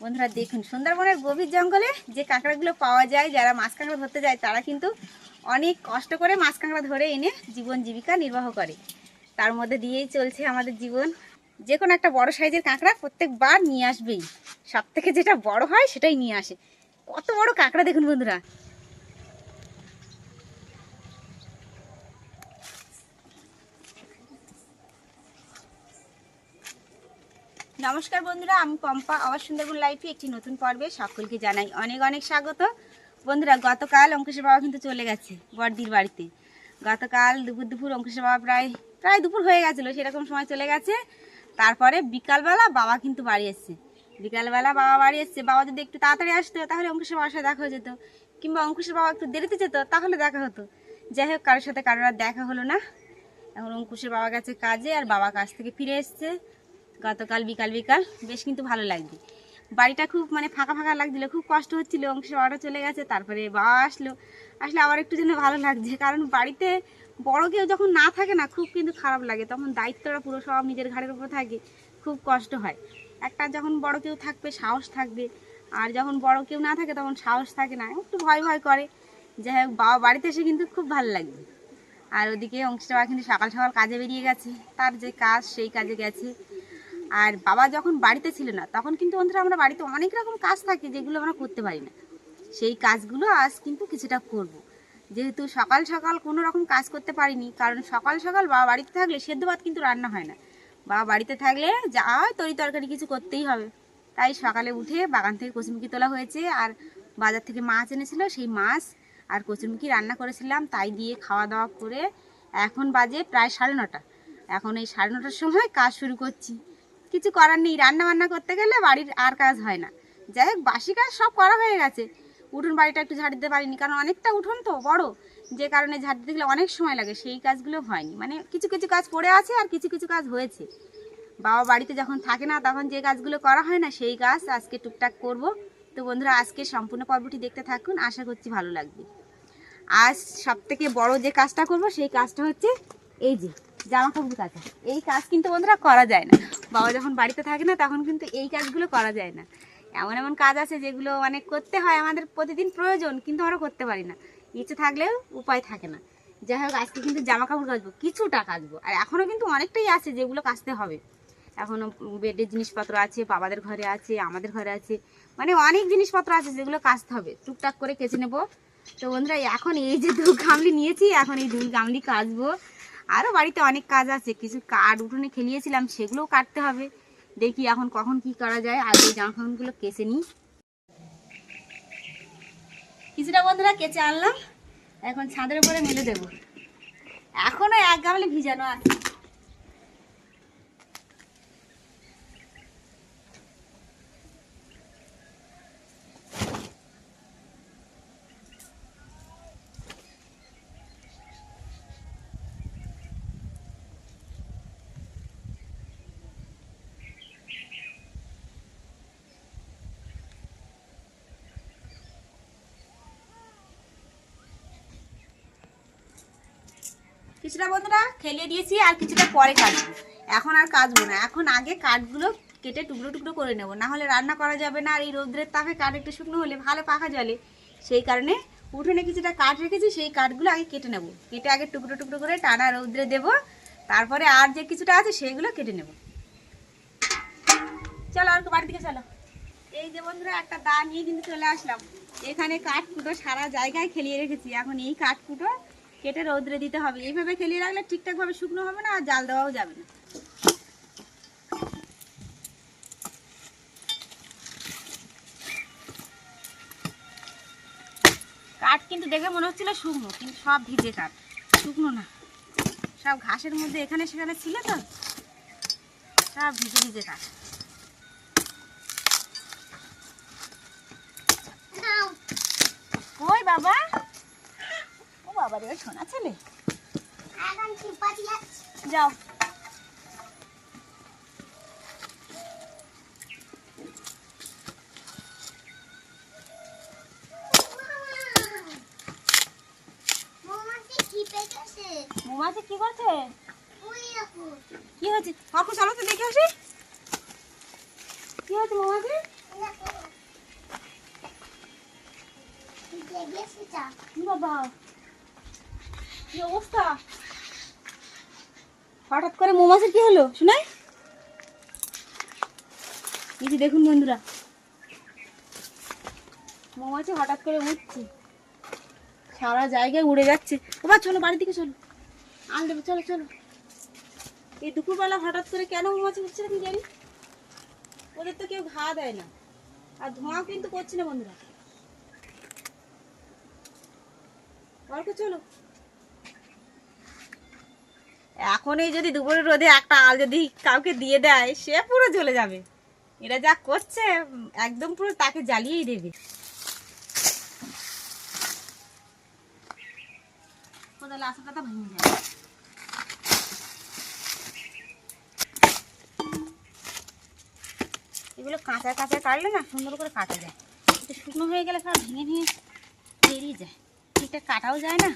বন্ধুরা দেখুন, সুন্দরবনের গভীর জঙ্গলে যে কাঁকড়াগুলো পাওয়া যায়, যারা মাছ কাঁকড়া ধরতে যায়, তারা কিন্তু অনেক কষ্ট করে মাছ কাঁকড়া ধরে এনে জীবন জীবিকা নির্বাহ করে। তার মধ্যে দিয়েই চলছে আমাদের জীবন। যে কোনো একটা বড় সাইজের কাঁকড়া প্রত্যেকবার নিয়ে আসবেই। সব থেকে যেটা বড় হয়, সেটাই নিয়ে আসে। কত বড় কাঁকড়া দেখুন বন্ধুরা। নমস্কার বন্ধুরা, আমি পম্পা। আবার সুন্দরবন লাইফে একটি নতুন পর্বে সকলকে জানাই অনেক অনেক স্বাগত। বন্ধুরা, গতকাল অঙ্কুশের বাবা কিন্তু চলে গেছে বড়দির বাড়িতে। গতকাল দুপুর দুপুর অঙ্কুশের বাবা প্রায় প্রায় দুপুর হয়ে গেছিল, সেরকম সময় চলে গেছে। তারপরে বিকালবেলা বাবা কিন্তু বাড়ি এসছে। বিকালবেলা বাবা বাড়ি এসছে, বাবা যদি একটু তাড়াতাড়ি আসতো, তাহলে অঙ্কুশের বাবার সাথে দেখা হয়ে যেত। কিংবা অঙ্কুশের বাবা একটু দেরিতে যেত, তাহলে দেখা হতো। যাই হোক, কারোর সাথে কারোর আর দেখা হলো না। এখন অঙ্কুশের বাবা গেছে কাজে, আর বাবা কাজ থেকে ফিরে এসছে। গতকাল, বিকাল বিকাল, বেশ কিন্তু ভালো লাগবে। বাড়িটা খুব মানে ফাঁকা ফাঁকা লাগছিল, খুব কষ্ট হচ্ছিল, অংশের বাবাটা চলে গেছে, তারপরে বাবা আসলো। আসলে আবার একটু যেন ভালো লাগছে, কারণ বাড়িতে বড় কেউ যখন না থাকে না, খুব কিন্তু খারাপ লাগে। তখন দায়িত্বটা পুরো সব নিজের ঘাড়ের উপর থাকে, খুব কষ্ট হয়। একটা যখন বড় কেউ থাকবে, সাহস থাকবে, আর যখন বড় কেউ না থাকে, তখন সাহস থাকে না, একটু ভয় ভয় করে। যাই হোক, বাবা বাড়িতে এসে কিন্তু খুব ভালো লাগবে আর ওদিকে অংশটা কিন্তু সকাল সকাল কাজে বেরিয়ে গেছে, তার যে কাজ, সেই কাজে গেছে। আর বাবা যখন বাড়িতে ছিল না, তখন কিন্তু বন্ধুরা আমরা বাড়িতে অনেক রকম কাজ থাকে যেগুলো আমরা করতে পারি না। সেই কাজগুলো আজ কিন্তু কিছুটা করব। যেহেতু সকাল সকাল কোনো রকম কাজ করতে পারিনি, কারণ সকাল সকাল বাবা বাড়িতে থাকলে সেদ্ধ ভাত কিন্তু রান্না হয় না। বাবা বাড়িতে থাকলে যা তরি তরকারি কিছু করতেই হবে। তাই সকালে উঠে বাগান থেকে কচুমুখি তোলা হয়েছে আর বাজার থেকে মাছ এনেছিল, সেই মাছ আর কচুরমুখি রান্না করেছিলাম। তাই দিয়ে খাওয়া দাওয়া করে এখন বাজে প্রায় সাড়ে নটা। এখন এই সাড়ে নটার সময় কাজ শুরু করছি। কিছু করার নেই। রান্না বান্না করতে গেলে বাড়ির আর কাজ হয় না। যাই হোক, বাসি কাজ সব করা হয়ে গেছে। উঠোন বাড়িটা একটু ঝাড় দিতে পারিনি, কারণ অনেকটা উঠোন তো বড়, যে কারণে ঝাড় দিতে গেলে অনেক সময় লাগে, সেই কাজগুলো হয়নি। মানে কিছু কিছু কাজ পড়ে আছে আর কিছু কিছু কাজ হয়েছে। বাবা বাড়িতে যখন থাকে না, তখন যে কাজগুলো করা হয় না, সেই কাজ আজকে টুকটাক করব। তো বন্ধুরা আজকে সম্পূর্ণ পর্বটি দেখতে থাকুন, আশা করছি ভালো লাগবে। আজ সব থেকে বড় যে কাজটা করব, সেই কাজটা হচ্ছে এই যে জামা কাপড় কাচা এই কাজ কিন্তু বন্ধুরা করা যায় না। বাবা যখন বাড়িতে থাকে না, তখন কিন্তু এই কাজগুলো করা যায় না। এমন এমন কাজ আছে যেগুলো মানে করতে হয়, আমাদের প্রতিদিন প্রয়োজন, কিন্তু আমরা করতে পারি না। ইচ্ছে থাকলেও উপায় থাকে না। যাই হোক, আজকে কিন্তু জামা কাপড় কাচবো, কিছুটা কাচবো। আর এখনও কিন্তু অনেকটাই আছে যেগুলো কাচতে হবে। এখনও বেডের জিনিসপত্র আছে, বাবাদের ঘরে আছে, আমাদের ঘরে আছে। মানে অনেক জিনিসপত্র আছে যেগুলো কাচতে হবে। টুকটাক করে কেচে নেব। তো বন্ধুরা, এখন এই যে দুই গামলি নিয়েছি, এখন এই দুই গামলি কাচবো। আরও বাড়িতে অনেক কাজ আছে। কিছু কাঠ উঠোনে খেলিয়েছিলাম, সেগুলোও কাটতে হবে। দেখি এখন কখন কি করা যায়। আগে জামা কাপড়গুলো কেচে নিই। কিছুটা বন্ধুরা কেচে আনলাম। এখন ছাদের উপরে মেলে দেব। এখনও এক গামলে ভিজানো আছে। কিছুটা বন্ধুরা খেলিয়ে দিয়েছি, আর কিছুটা পরে কাটবো। এখন আর কাটবো না। এখন আগে কাঠগুলো কেটে টুকরো টুকরো করে নেব। নাহলে রান্না করা যাবে না, আর এই রৌদ্রের তাপে কাঠ একটু শুকনো হলে ভালো পাখা জলে সেই কারণে উঠোনে কিছুটা কাঠ রেখেছি, সেই কাঠগুলো আগে কেটে নেব। কেটে আগে টুকরো টুকরো করে টানা রৌদ্রে দেব। তারপরে আর যে কিছুটা আছে সেইগুলো কেটে নেব। চলো আর বাড়ি দিকে চলো। এই যে বন্ধুরা, একটা দা নিয়ে কিন্তু চলে আসলাম। এখানে কাঠ কুটো সারা জায়গায় খেলিয়ে রেখেছি। এখন এই কাঠ কুটো রৌদ্রে দিতে হবে। এইভাবে খেলিয়ে রাখলে ঠিকঠাক ভাবে শুকনো হবে না আর জাল দেওয়াও যাবে না। কাঠ কিন্তু দেখে মনে হচ্ছিল শুকনো, কিন্তু সব ভিজে কাঠ। শুকনো না। সব ঘাসের মধ্যে এখানে সেখানে ছিল তো। সব ভিজে ভিজে কাঠ। কই বাবা? বাবারে ওই সোনা ছেলে। যাও। কি করছে? কি হয়েছে? তো কি বাবা? অবস্থা? হঠাৎ করে মৌমাছির কি হলো? শোনাই। এই দেখুন বন্ধুরা। মৌমাছি হঠাৎ করে উঠছে। সারা জায়গায় উড়ে যাচ্ছে। ওবা চলো বাড়ির দিকে চলো। দেবো, চলো চলো। এই দুপুরবেলা হঠাৎ করে কেন মৌমাছি উঠছে আমি জানি? ওদের তো কেউ ঘা দেয় না। আর ধোঁয়া কিন্তু করছে না বন্ধুরা। চলো। এখন এই যদি দুপুরের রোদে একটা আল যদি কাউকে দিয়ে দেয়, সে পুরো জ্বলে যাবে। এরা যা করছে, একদম পুরো তাকে জ্বালিয়েই দেবে। এগুলো কাঁচা কাঁচা কাটলে না সুন্দর করে কাটা যায়। একটু শুকনো হয়ে গেলে সব ভেঙে ভেঙে বেরিয়ে যায়। ঠিকঠাক কাটাও যায় না।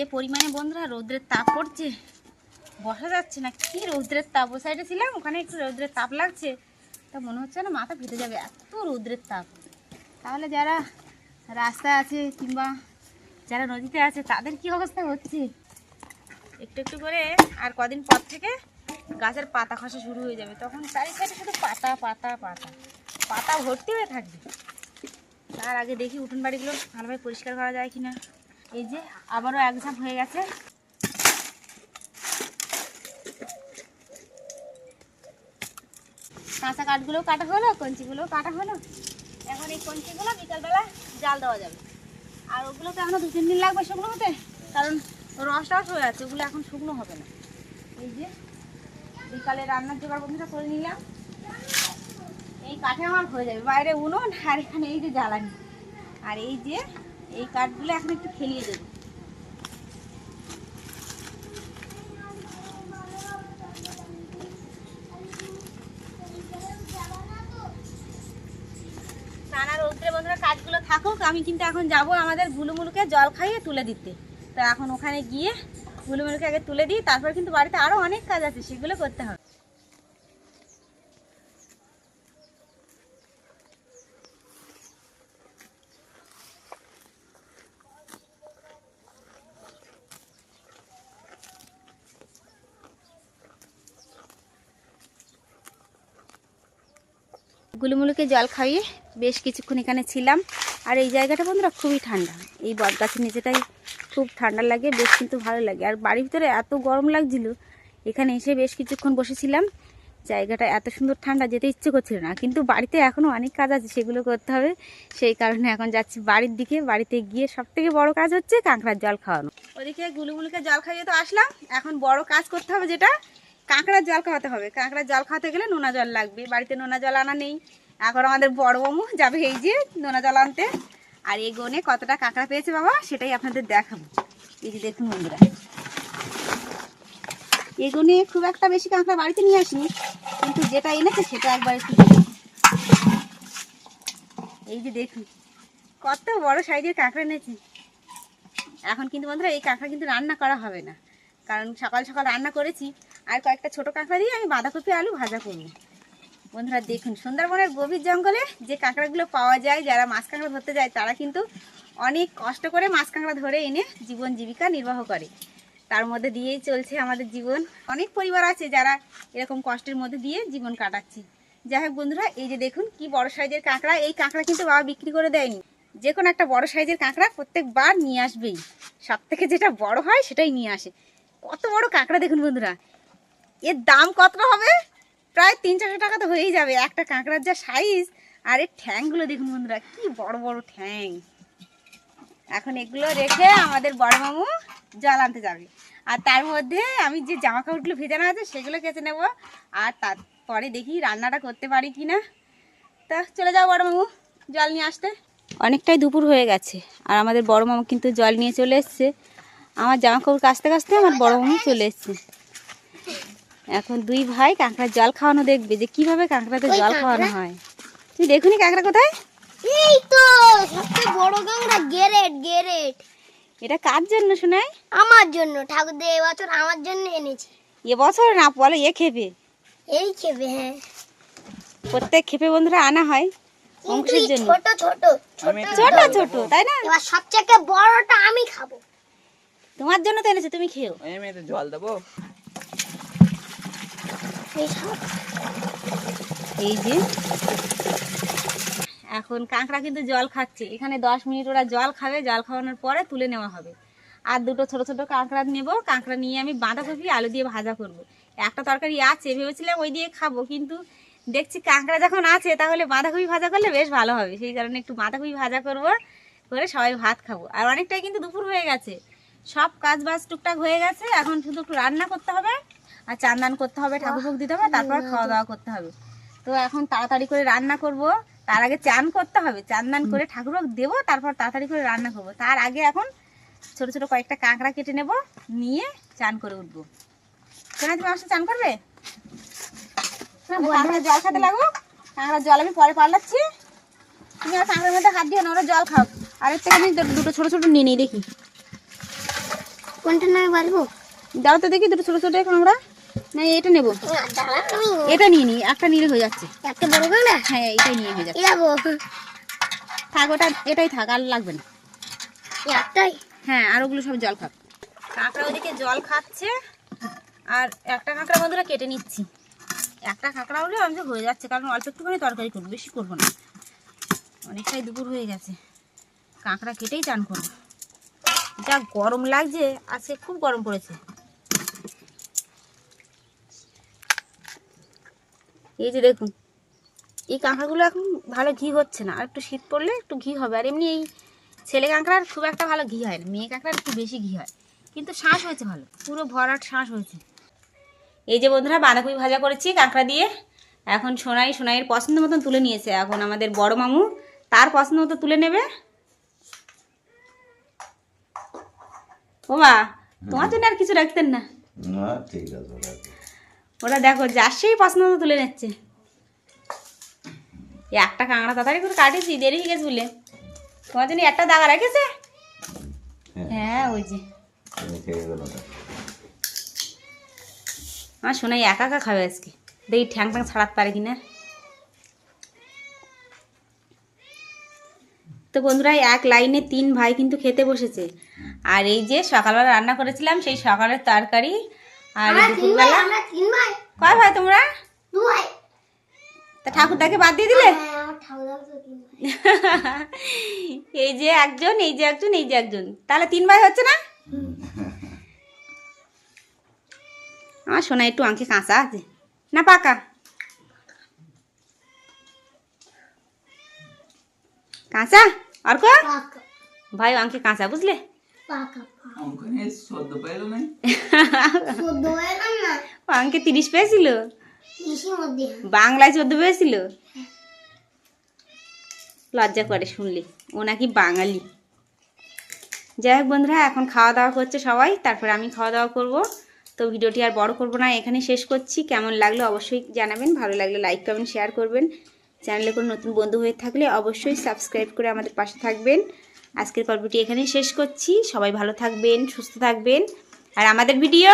যে পরিমাণে বন্ধুরা রৌদ্রের তাপ পড়ছে, বসা যাচ্ছে না। কি রৌদ্রের তাপ? ও সাইডে ছিলাম, ওখানে একটু রৌদ্রের তাপ লাগছে। তা মনে হচ্ছে না মাথা ফেটে যাবে, এত রৌদ্রের তাপ। তাহলে যারা রাস্তায় আছে কিংবা যারা নদীতে আছে, তাদের কি অবস্থা হচ্ছে? একটু একটু করে আর কদিন পর থেকে গাছের পাতা খসা শুরু হয়ে যাবে। তখন চারি সাইডে শুধু পাতা পাতা পাতা। পাতা ভর্তি হয়ে থাকবে। তার আগে দেখি উঠোন বাড়িগুলো ভালোভাবে পরিষ্কার করা যায় কিনা। এই যে, আবারও এক ঝাঁপ হয়ে গেছে। কাঁচা কাঠগুলোও কাটা হলো, কঞ্চিগুলোও কাটা হলো। এখন এই কঞ্চিগুলো বিকালবেলা জাল দেওয়া যাবে। আর ওগুলোকে এখনও দু তিন দিন লাগবে শুকনো হতে, কারণ রস টস হয়ে আছে, ওগুলো এখন শুকনো হবে না। এই যে, বিকালে রান্নার জোগাড় বন্ধুটা করে নিলাম। এই কাঠে আমার হয়ে যাবে, বাইরে উনুন আর এখানে এই যে জ্বালানি। আর এই যে এই কাঠগুলো এখন একটু খেলিয়ে দেবো। নানা রৌদ্রে বন্ধুরা কাজগুলো থাকুক, আমি কিন্তু এখন যাব আমাদের গুলুমুলুকে জল খাইয়ে তুলে দিতে। তো এখন ওখানে গিয়ে গুলুমুলুকে আগে তুলে দিই, তারপর কিন্তু বাড়িতে আরও অনেক কাজ আছে, সেগুলো করতে হবে। গুলুমুলুকে জল খাইয়ে বেশ কিছুক্ষণ এখানে ছিলাম। আর এই জায়গাটা বন্ধুরা খুবই ঠান্ডা। এই বট গাছের নিচেটাই খুব ঠান্ডা লাগে, বেশ কিন্তু ভালো লাগে। আর বাড়ির ভিতরে এত গরম লাগছিল, এখানে এসে বেশ কিছুক্ষণ বসেছিলাম। জায়গাটা এত সুন্দর ঠান্ডা যেতে ইচ্ছে করছিল না। কিন্তু বাড়িতে এখনও অনেক কাজ আছে, সেগুলো করতে হবে। সেই কারণে এখন যাচ্ছি বাড়ির দিকে। বাড়িতে গিয়ে সব থেকে বড় কাজ হচ্ছে কাঁকড়ার জল খাওয়ানো। ওদিকে গুলুমুলুকে জল খাইয়ে তো আসলাম। এখন বড় কাজ করতে হবে যেটা কাঁকড়ার জল খাওয়াতে হবে। কাঁকড়ার জল খাওয়াতে গেলে নোনা জল লাগবে। বাড়িতে নোনা জল আনা নেই। এখন আমাদের বড় বমু যাবে এই যে নোনা জল আনতে। আর এই গনে কতটা কাঁকড়া পেয়েছে বাবা, সেটাই আপনাদের দেখাবো। এই যে দেখুন বন্ধুরা। এই গনে খুব একটা বেশি কাঁকড়া বাড়িতে নিয়ে আসিনি, কিন্তু যেটা এনেছে সেটা একবার একটু এই যে দেখুন, কত বড় সাইজের কাঁকড়া এনেছি। এখন কিন্তু বন্ধুরা, এই কাঁকড়া কিন্তু রান্না করা হবে না। কারণ সকাল সকাল রান্না করেছি আর কয়েকটা ছোট কাঁকড়া দিয়ে আমি বাঁধাকপি, আলু ভাজা করব। বন্ধুরা দেখুন, সুন্দরবনের গভীর জঙ্গলে যে কাঁকড়াগুলো পাওয়া যায়, যারা মাছ কাঁকড়া ধরতে যায়, তারা কিন্তু অনেক কষ্ট করে মাছ কাঁকড়া ধরে এনে জীবন জীবিকা নির্বাহ করে। তার মধ্যে দিয়েই চলছে আমাদের জীবন। অনেক পরিবার আছে যারা এরকম কষ্টের মধ্যে দিয়ে জীবন কাটাচ্ছে। যাই হোক বন্ধুরা, এই যে দেখুন কি বড় সাইজের কাঁকড়া। এই কাঁকড়া কিন্তু বাবা বিক্রি করে দেয়নি। যে কোনো একটা বড় সাইজের কাঁকড়া প্রত্যেকবার নিয়ে আসবেই। সব থেকে যেটা বড় হয় সেটাই নিয়ে আসে। কত বড় কাঁকড়া দেখুন বন্ধুরা। এর দাম কতটা হবে? প্রায় তিন চারশো টাকা তো হয়েই যাবে। একটা কাঁকড়ার যা সাইজ আর এর ঠ্যাংগুলো দেখুন বন্ধুরা, কি বড় বড় ঠ্যাং। এখন এগুলো রেখে আমাদের বড় মামু জল আনতে যাবে। আর তার মধ্যে আমি যে জামা কাপড়গুলো ভেজানো আছে, সেগুলো কেচে নেব। আর তারপরে দেখি রান্নাটা করতে পারি কি না তা চলে যাও বড় মামু জল নিয়ে আসতে। অনেকটাই দুপুর হয়ে গেছে, আর আমাদের বড় মামু কিন্তু জল নিয়ে চলে এসছে। আমার জামা কাপড় কাচতে কাচতে আমার বড় মামু চলে এসছে। এখন দুই ভাই কাঁকড়ার জল খাওয়ানো দেখবে যে কীভাবে কাঁকড়াতে জল খাওয়ানো হয়। তুই দেখুনি কাঁকড়া কোথায়? এই তো সবচেয়ে বড় কাঁকড়া গেরেট গেরেট এটা কার জন্য শোনায় আমার জন্য ঠাকুর দে এবছর আমার জন্য এনেছে। এবছর না বলো এ খেপে। এই খেবে হ্যাঁ। প্রত্যেক খেপে বন্ধুরা আনা হয় অংশের জন্য। ছোট ছোট ছোট ছোট ছোট তাই না? এবার সবচেয়ে বড়টা আমি খাব। তোমার জন্য তো এনেছে তুমি খেও আমি জল দেবো। এই যে। এখন কাঁকড়া কিন্তু জল খাচ্ছে। এখানে দশ মিনিট ওরা জল খাবে, জল খাওয়ানোর পরে তুলে নেওয়া হবে। আর দুটো ছোট ছোট কাঁকড়া নেব। কাঁকড়া নিয়ে আমি বাঁধাকপি, আলু দিয়ে ভাজা করব। একটা তরকারি আছে, ভেবেছিলাম ওই দিয়ে খাব, কিন্তু দেখছি কাঁকড়া যখন আছে, তাহলে বাঁধাকপি ভাজা করলে বেশ ভালো হবে। সেই কারণে একটু বাঁধাকপি ভাজা করব, করে সবাই ভাত খাব। আর অনেকটাই কিন্তু দুপুর হয়ে গেছে। সব কাজ বাজ টুকটাক হয়ে গেছে। এখন শুধু একটু রান্না করতে হবে। আর চান্দান করতে হবে ঠাকুর ভোগ দিতে হবে তারপর খাওয়া দাওয়া করতে হবে। তো এখন তাড়াতাড়ি করে রান্না করব তার আগে চান করতে হবে চান দান করে ঠাকুর ভোগ দেবো তারপর তাড়াতাড়ি করে রান্না করব। তার আগে এখন ছোট ছোট কয়েকটা কাঁকড়া কেটে নেব নিয়ে চান করে উঠবো। শোনা তুমি আমার চান করবে? কাঁকড়া জল খেতে লাগবো? কাঁকড়া জল আমি পরে পাল্টাচ্ছি তুমি আর কাঁকড়ার মধ্যে হাত দিয়ে না ওরা জল খাও। আর এর থেকে আমি দুটো ছোট ছোট নিয়ে নিই দেখি। কোনটা নয় বলব? দাও তো দেখি দুটো ছোট ছোট কাঁকড়া না এটা নেব। না, এটা নিয়ে নিই একটা নিলে হয়ে যাচ্ছে। একটা বড় কাঁকড়া হ্যাঁ এটাই নিয়ে হয়ে যাচ্ছে। থাক ওটা এটাই থাক আর লাগবে না। একটাই? হ্যাঁ আর ওগুলো সব জল খাক। কাঁকড়া ওদিকে জল খাচ্ছে আর একটা কাঁকড়া বন্ধুরা কেটে নিচ্ছি। একটা কাঁকড়া হলে আমি হয়ে যাচ্ছে কারণ অল্প একটুখানি তরকারি করব বেশি করব না। অনেকটাই দুপুর হয়ে গেছে। কাঁকড়া কেটেই চান করব। যা গরম লাগছে আজকে খুব গরম পড়েছে। এই যে দেখুন, এই কাঁকড়াগুলো এখন ভালো ঘি হচ্ছে না। আর একটু শীত পড়লে একটু ঘি হবে। আর এমনি এই ছেলে কাঁকড়ার খুব একটা ভালো ঘি হয় না, মেয়ে কাঁকড়ার একটু বেশি ঘি হয়। কিন্তু শ্বাস হয়েছে ভালো, পুরো ভরাট শ্বাস হয়েছে। এই যে বন্ধুরা, বাঁধাকপি ভাজা করেছি কাঁকড়া দিয়ে। এখন সোনাই, সোনাইয়ের পছন্দ মতন তুলে নিয়েছে। এখন আমাদের বড় মামু তার পছন্দ মতো তুলে নেবে। ও মা তোমার জন্য আর কিছু রাখতেন না? ঠিক আছে। ওরা দেখো যার সেই পছন্দ তুলে নিচ্ছে। একটা কাঁকড়া তাড়াতাড়ি করে কাটেছি দেরি হয়ে গেছে বলে। তোমার জন্য একটা দাগা রেখেছে? হ্যাঁ। ওই যে। আমার শোনাই একা একা খাবে আজকে। দেখি ঠ্যাং ঠ্যাং ছাড়াতে পারে কিনা। তো বন্ধুরা এক লাইনে তিন ভাই কিন্তু খেতে বসেছে। আর এই যে সকালবেলা রান্না করেছিলাম সেই সকালের তরকারি আর দুপুরবেলা কয় ভাই তোমরা? তা ঠাকুরদাকে বাদ দিয়ে দিলে? হ্যাঁ এই যে একজন এই যে একজন এই যে একজন। তাহলে তিন ভাই হচ্ছে না? আমার সোনা একটু আঁকে কাঁচা আছে। না পাকা। কাঁচা? পাকা। ভাই আঁকে কাঁচা বুঝলে? তিরিশ পেয়েছিল? বাংলায় চোদ্দ পেয়েছিল? লজ্জা করে শুনলি ও নাকি বাঙালি। যাই হোক বন্ধুরা এখন খাওয়া দাওয়া করছে সবাই তারপরে আমি খাওয়া দাওয়া করব। তো ভিডিওটি আর বড় করব না এখানে শেষ করছি। কেমন লাগল অবশ্যই জানাবেন ভালো লাগলে লাইক কমেন্ট শেয়ার করবেন। চ্যানেলে কোনো নতুন বন্ধু হয়ে থাকলে অবশ্যই সাবস্ক্রাইব করে আমাদের পাশে থাকবেন। আজকের পর্বটি এখানেই শেষ করছি। সবাই ভালো থাকবেন সুস্থ থাকবেন। আর আমাদের ভিডিও